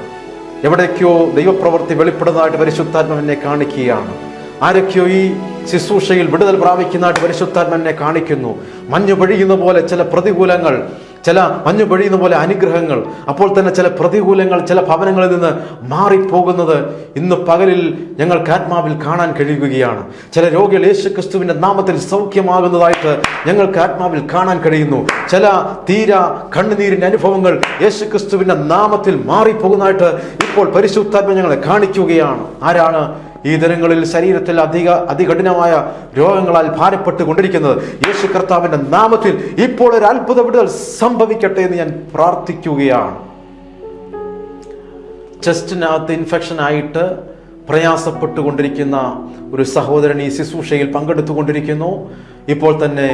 എവിടേക്കോ ദൈവപ്രവൃത്തി വെളിപ്പെടുന്നതായിട്ട് പരിശുദ്ധാത്മാവിനെ കാണിക്കുകയാണ്. ആരൊക്കെയോ ഈ ശുശ്രൂഷയിൽ വിടുതൽ പ്രാപിക്കുന്നതായിട്ട് പരിശുദ്ധാത്മാവിനെ കാണിക്കുന്നു. മഞ്ഞു പൊഴിയുന്ന പോലെ ചില പ്രതികൂലങ്ങൾ ചില മഞ്ഞു പൊഴിയുന്ന പോലെ അനുഗ്രഹങ്ങൾ അപ്പോൾ തന്നെ ചില പ്രതികൂലങ്ങൾ ചില ഭവനങ്ങളിൽ നിന്ന് മാറിപ്പോകുന്നത് ഇന്ന് പകലിൽ ഞങ്ങൾക്ക് ആത്മാവിൽ കാണാൻ കഴിയുകയാണ്. ചില രോഗികൾ യേശു ക്രിസ്തുവിന്റെ നാമത്തിൽ സൗഖ്യമാകുന്നതായിട്ട് ഞങ്ങൾക്ക് ആത്മാവിൽ കാണാൻ കഴിയുന്നു. ചില തീര കണ്ണുനീരിന്റെ അനുഭവങ്ങൾ യേശു ക്രിസ്തുവിന്റെ നാമത്തിൽ മാറിപ്പോകുന്നതായിട്ട് ഇപ്പോൾ പരിശുദ്ധാത്മ ഞങ്ങളെ കാണിക്കുകയാണ്. ആരാണ്? ഈ ദിനങ്ങളിൽ ശരീരത്തിൽ അധിക അതികഠിനമായ രോഗങ്ങളാൽ ഭാരപ്പെട്ട് കൊണ്ടിരിക്കുന്നത് യേശു കർത്താവിന്റെ നാമത്തിൽ ഇപ്പോൾ ഒരു അത്ഭുത വിടുതൽ സംഭവിക്കട്ടെ എന്ന് ഞാൻ പ്രാർത്ഥിക്കുകയാണ്. ചെസ്റ്റിനകത്ത് ഇൻഫെക്ഷൻ ആയിട്ട് പ്രയാസപ്പെട്ടുകൊണ്ടിരിക്കുന്ന ഒരു സഹോദരൻ ഈ ശുശ്രൂഷയിൽ പങ്കെടുത്തുകൊണ്ടിരിക്കുന്നു. ഇപ്പോൾ തന്നെ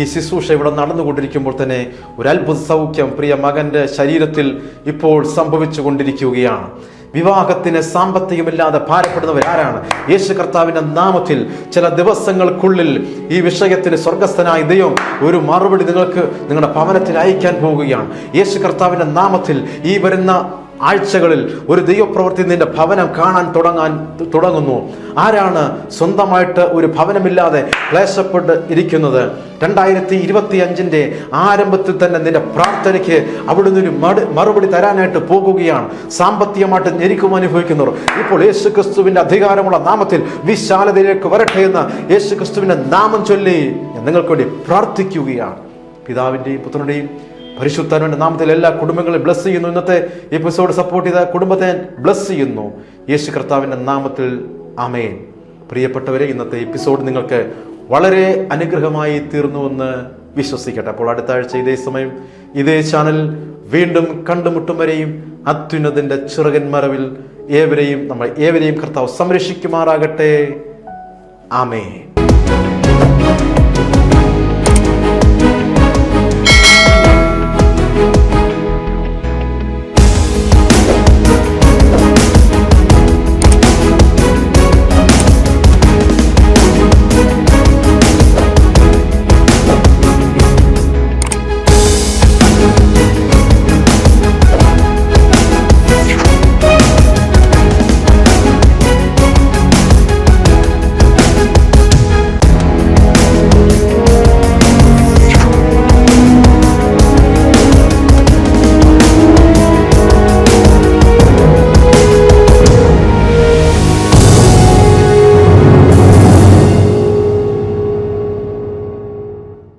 ഈ ശുശ്രൂഷ ഇവിടെ നടന്നുകൊണ്ടിരിക്കുമ്പോൾ തന്നെ ഒരു അത്ഭുത സൗഖ്യം പ്രിയ മകന്റെ ശരീരത്തിൽ ഇപ്പോൾ സംഭവിച്ചു കൊണ്ടിരിക്കുകയാണ് വിവാഹത്തിന് സാമ്പത്തികമില്ലാതെ ഭാരപ്പെടുന്നവർ ആരാണ്? യേശു കർത്താവിന്റെ നാമത്തിൽ ചില ദിവസങ്ങൾക്കുള്ളിൽ ഈ വിഷയത്തിന് സ്വർഗസ്ഥനായ ദൈവം ഒരു മറുപടി നിങ്ങൾക്ക് നിങ്ങളുടെ ഭവനത്തിൽ അയക്കാൻ പോവുകയാണ്. യേശു കർത്താവിന്റെ നാമത്തിൽ ഈ വരുന്ന ആഴ്ചകളിൽ ഒരു ദൈവപ്രവൃത്തി നിന്റെ ഭവനം കാണാൻ തുടങ്ങാൻ തുടങ്ങുന്നു. ആരാണ് സ്വന്തമായിട്ട് ഒരു ഭവനമില്ലാതെ ക്ലേശപ്പെട്ട് ഇരിക്കുന്നത്? രണ്ടായിരത്തി ഇരുപത്തി അഞ്ചിന്റെ ആരംഭത്തിൽ തന്നെ നിന്റെ പ്രാർത്ഥനയ്ക്ക് അവിടുന്ന് ഒരു മടു മറുപടി തരാനായിട്ട് പോകുകയാണ്. സാമ്പത്തികമായിട്ട് ഞെരുക്കും അനുഭവിക്കുന്നവർ. ഇപ്പോൾ യേശു ക്രിസ്തുവിന്റെ അധികാരമുള്ള നാമത്തിൽ വിശാലതയിലേക്ക് വരട്ടെ എന്ന് യേശു ക്രിസ്തുവിന്റെ നാമം ചൊല്ലി ഞാൻ നിങ്ങൾക്ക് വേണ്ടി പ്രാർത്ഥിക്കുകയാണ്. പിതാവിന്റെയും പുത്രനുടെയും പരിശുദ്ധാനുവിന്റെ നാമത്തിൽ എല്ലാ കുടുംബങ്ങളെയും ബ്ലസ് ചെയ്യുന്നു. ഇന്നത്തെ എപ്പിസോഡ് സപ്പോർട്ട് ചെയ്ത കുടുംബത്തെ ബ്ലസ് ചെയ്യുന്നു. യേശു കർത്താവിന്റെ നാമത്തിൽ അമേൻ പ്രിയപ്പെട്ടവരെ ഇന്നത്തെ എപ്പിസോഡ് നിങ്ങൾക്ക് വളരെ അനുഗ്രഹമായി തീർന്നുവെന്ന് വിശ്വസിക്കട്ടെ. അപ്പോൾ അടുത്ത ആഴ്ച ഇതേ സമയം ഇതേ ചാനൽ വീണ്ടും കണ്ടുമുട്ടും വരെയും അത്യുന്നതിന്റെ ചിറകൻ മറവിൽ ഏവരെയും നമ്മൾ ഏവരെയും കർത്താവ് സംരക്ഷിക്കുമാറാകട്ടെ. ആമേൻ.